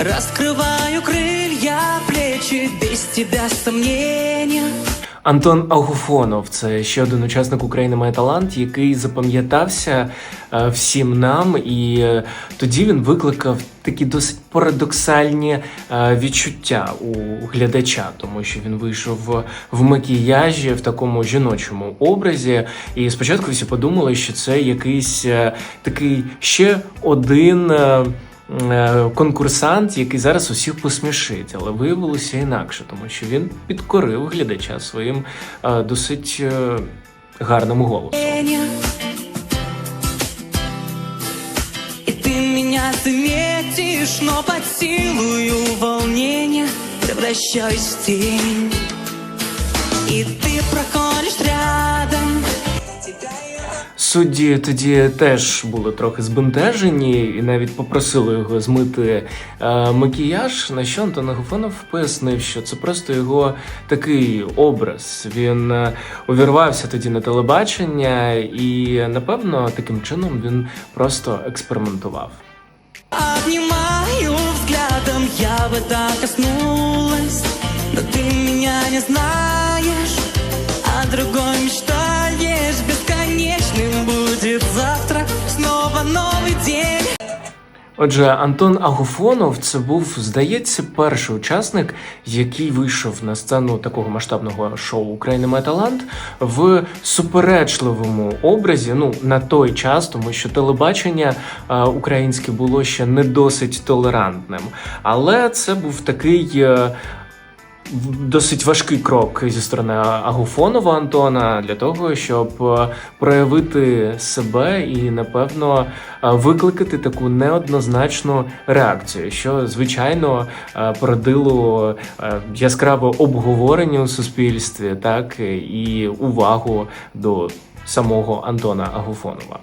Раскрываю крылья, плечи без тебя сомнения Антон Агуфонов це ще один учасник України має талант, який запам'ятався е, всім нам, і е, тоді він викликав такі досить парадоксальні е, відчуття у глядача, тому що він вийшов в, макіяжі в такому жіночому образі. І спочатку всі подумали, що це якийсь такий ще один. Е, конкурсант, який зараз усіх посмішить, але виявилося інакше, тому що він підкорив глядача своїм е, досить гарним голосом. Заметишь, но под силою волнения Превращаюсь в тень. И ты Судді тоді теж були трохи збентежені і навіть попросили його змити е, макіяж. На що Антон Агафонов пояснив, що це просто його такий образ. Він е, увірвався тоді на телебачення, і напевно таким чином він просто експериментував. Обнимаю взглядом, я бы так коснулась Но ты меня не знаешь Отже, Антон Агуфонов це був, здається, перший учасник, який вийшов на сцену такого масштабного шоу Україна має талант в суперечливому образі. Ну на той час, тому що телебачення е, українське було ще не досить толерантним. Але це був такий. Досить важкий крок зі сторони Агуфонова Антона для того, щоб е, проявити себе і, напевно, е, викликати таку неоднозначну реакцію, що звичайно е, породило яскраве обговорення у суспільстві, так і увагу до самого Антона Агуфонова.